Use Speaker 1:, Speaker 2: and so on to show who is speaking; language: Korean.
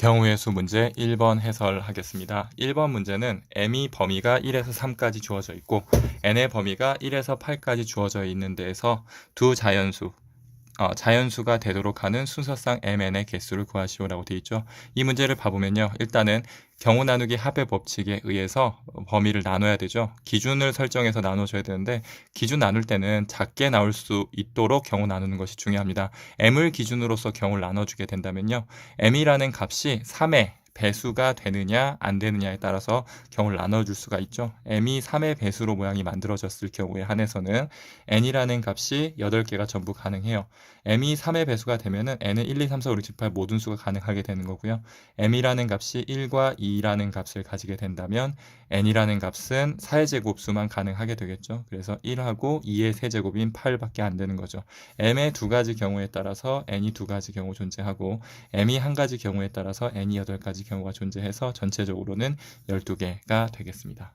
Speaker 1: 경우의 수 문제 1번 해설하겠습니다. 1번 문제는 m이 범위가 1에서 3까지 주어져 있고 n의 범위가 1에서 8까지 주어져 있는 데에서 두 자연수 어, 자연수가 되도록 하는 순서상 mn의 개수를 구하시오라고 되어 있죠. 이 문제를 봐보면요. 일단은 경우 나누기 합의 법칙에 의해서 범위를 나눠야 되죠. 기준을 설정해서 나눠줘야 되는데 기준 나눌 때는 작게 나올 수 있도록 경우 나누는 것이 중요합니다. m을 기준으로서 경우를 나눠주게 된다면요. m이라는 값이 3의 배수가 되느냐 안 되느냐에 따라서 경우를 나눠줄 수가 있죠. m이 3의 배수로 모양이 만들어졌을 경우에 한해서는 n이라는 값이 8개가 전부 가능해요. m이 3의 배수가 되면은 n은 1, 2, 3, 4, 5, 6, 7, 8 모든 수가 가능하게 되는 거고요. m이라는 값이 1과 2라는 값을 가지게 된다면 n이라는 값은 4의 제곱수만 가능하게 되겠죠. 그래서 1하고 2의 세제곱인 8밖에 안 되는 거죠. m의 두 가지 경우에 따라서 n이 두 가지 경우 존재하고 m이 한 가지 경우에 따라서 n이 8가지 경우가 존재해서 전체적으로는 12개가 되겠습니다.